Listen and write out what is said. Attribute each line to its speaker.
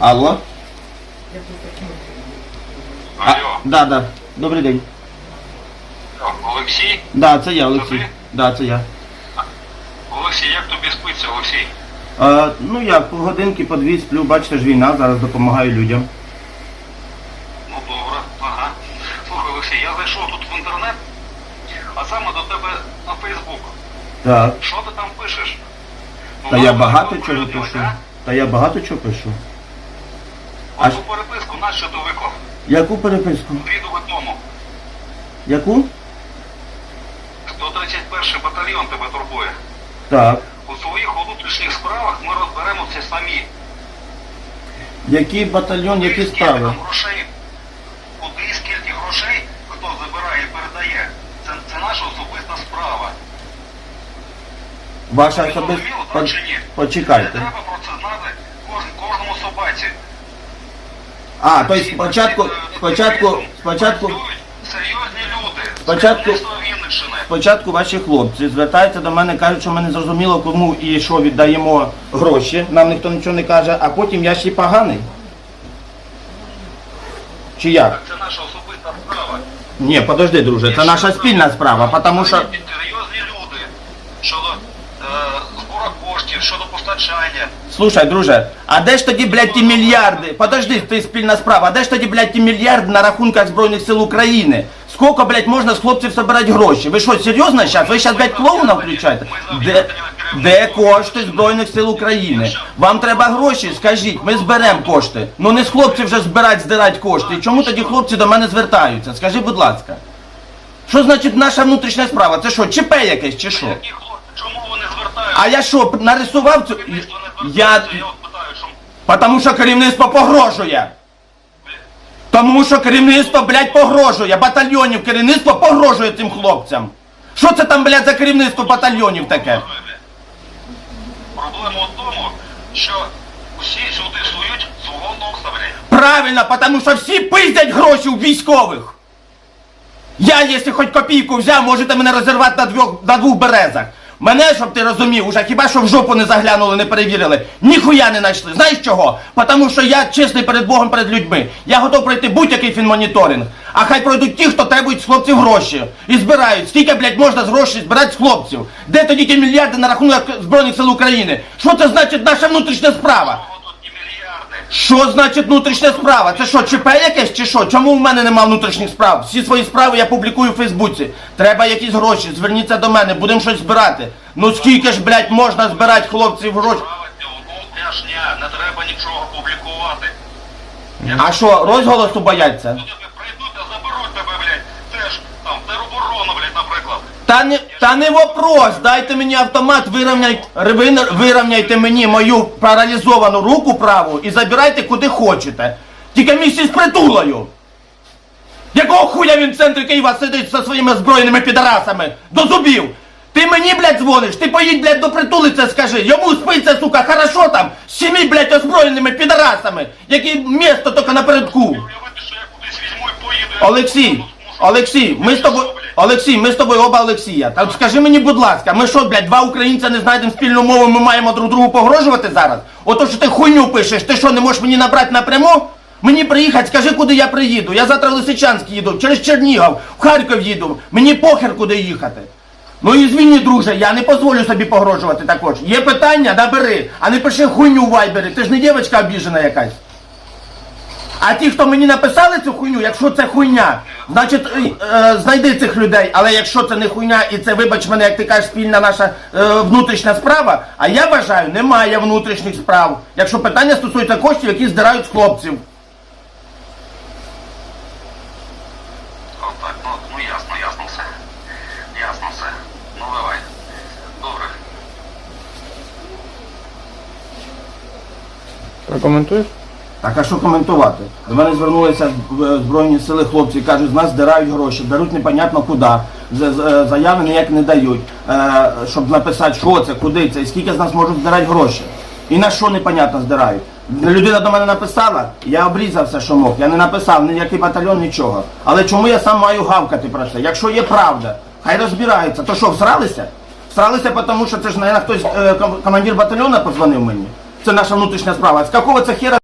Speaker 1: Алло? А,
Speaker 2: Алло,
Speaker 1: да, да. Добрий день.
Speaker 2: Олексій?
Speaker 1: Да, це я, Олексій.
Speaker 2: Добрий.
Speaker 1: Да, це я.
Speaker 2: Олексій, як тобі спиться, Олексій?
Speaker 1: А, ну як, по годинки, по дві сплю, бачите ж війна, зараз допомагаю людям.
Speaker 2: Ну добре, ага. Слухай, Олексій, я зайшов тут в інтернет, а саме до тебе на Фейсбук.
Speaker 1: Так.
Speaker 2: Що ти там пишеш? Ну,
Speaker 1: Та я багато чого пишу. Та я багато чого пишу. А Аж...
Speaker 2: переписку на що ти виклав?
Speaker 1: Яку переписку?
Speaker 2: Дві доби тому.
Speaker 1: Яку?
Speaker 2: 131 батальйон тебе турбує.
Speaker 1: Так.
Speaker 2: У своїх внутрішніх справах ми розберемося самі.
Speaker 1: Який батальйон, які справи?
Speaker 2: там грошей, куди і скільки грошей, хто забирає і передає. Це, це наша особиста справа.
Speaker 1: Ваша особиста...
Speaker 2: ні? Не
Speaker 1: Почекайте.
Speaker 2: треба про це знати кожному собаці.
Speaker 1: А, тобто спочатку, спочатку, спочатку,
Speaker 2: серйозні люди.
Speaker 1: Спочатку- спочатку ваші хлопці звертаються до мене, кажуть, що ми не зрозуміло, кому і що віддаємо гроші. Нам ніхто нічого не каже, а потім я ще й поганий. Чи як?
Speaker 2: Це наша особиста справа.
Speaker 1: Ні, подожди, друже, це наша спільна справа, тому що.
Speaker 2: Серйозні люди е, збору коштів, щодо постачання.
Speaker 1: Слушай, друже, а де ж тоді, блядь, ті мільярди? Подожди, ти спільна справа, а де ж тоді, блядь, ті мільярди на рахунках Збройних сил України? Скільки, блядь, можна з хлопців збирати гроші? Ви що, серйозно зараз? Ви зараз, блядь, клоуна включаєте? Де, де кошти Збройних сил України? Вам треба гроші, скажіть, ми зберемо кошти. Ну не з хлопців вже збирати, здирати кошти. Чому тоді хлопці до мене звертаються? Скажи, будь ласка. Що значить наша внутрішня справа? Це що, ЧП якесь чи що?
Speaker 2: Які хлопці, чому вони звертаються?
Speaker 1: А я що, нарисував цю...
Speaker 2: Керівництво не
Speaker 1: Я...
Speaker 2: звертається, я от питаю, чому?
Speaker 1: Потому що керівництво погрожує. Тому що керівництво, блядь, погрожує. Батальйонів керівництво погрожує цим хлопцям. Що це там, блядь, за керівництво батальйонів таке?
Speaker 2: Проблема в тому, що усі сюди сують свого носа, блядь.
Speaker 1: Правильно, потому що всі пиздять гроші у військових. Я, якщо хоч копійку взяв, можете мене розірвати на двох, на двох березах. Мене, щоб ти розумів, уже хіба що в жопу не заглянули, не перевірили. Ніхуя не знайшли. Знаєш чого? Потому що я чесний перед Богом, перед людьми. Я готов пройти будь-який фінмоніторинг. А хай пройдуть ті, хто требують з хлопців гроші. І збирають. Скільки, блядь, можна з грошей збирати з хлопців? Де тоді ті мільярди на рахунок Збройних сил України? Що це значить наша внутрішня справа?
Speaker 2: Кого тут ті мільярди?
Speaker 1: Що значить внутрішня справа? Це що, ЧП якесь чи що? Чому в мене нема внутрішніх справ? Всі свої справи я публікую в Фейсбуці. Треба якісь гроші, зверніться до мене, будемо щось збирати. Ну скільки ж, блядь, можна збирати хлопців гроші?
Speaker 2: Справа не треба нічого публікувати.
Speaker 1: А що, розголосу бояться?
Speaker 2: Люди прийдуть та заберуть тебе, блядь, теж там тероборону, блядь, наприклад.
Speaker 1: Та не, та не вопрос, дайте мені автомат, вирівняйте, ви- вирівняйте мені мою паралізовану руку праву і забирайте куди хочете. Тільки місці з притулою. Якого хуя він в центрі Києва сидить зі своїми збройними підарасами? До зубів! Ти мені, блядь, дзвониш, ти поїдь, блядь, до притулиця скажи, йому спиться, сука, хорошо там, з сім'ї, блядь, озброєними підарасами, які місто тільки напередку. Олексій, Олексій, ми з тобою, Олексій, ми з тобою оба Олексія. Та от скажи мені, будь ласка, ми що, блядь, два українця не знайдемо спільну мову, ми маємо друг другу погрожувати зараз? Ото що ти хуйню пишеш, ти що, не можеш мені набрати напряму? Мені приїхати, скажи, куди я приїду. Я завтра в Лисичанськ їду, через Чернігів, в Харків їду. Мені похер куди їхати. Ну і звільні, друже, я не дозволю собі погрожувати також. Є питання, набери, а не пиши хуйню в вайбері. Ти ж не дівчинка обіжена якась. А ті, хто мені написали цю хуйню, якщо це хуйня, значить е, е, знайди цих людей. Але якщо це не хуйня і це, вибач мене, як ти кажеш, спільна наша е, внутрішня справа, а я вважаю, немає внутрішніх справ. Якщо питання стосується коштів, які здирають з хлопців.
Speaker 2: Так, ну, ну ясно, ясно все. Ясно все. Ну давай. Добре.
Speaker 3: Прокоментуєш?
Speaker 1: Так а що коментувати? До мене звернулися е, Збройні сили хлопці, кажуть, з нас здирають гроші, беруть непонятно куди, е, заяви ніяк не дають, е, щоб написати, що це, куди це, і скільки з нас можуть здирати гроші. І на що непонятно здирають. Людина до мене написала, я обрізався, що мог, я не написав ніякий батальйон, нічого. Але чому я сам маю гавкати про це? Якщо є правда, хай розбираються. То що, всралися? Всралися, тому що це ж, наверное, хтось, командир батальйону подзвонив мені. Це наша внутрішня справа. З якого це хера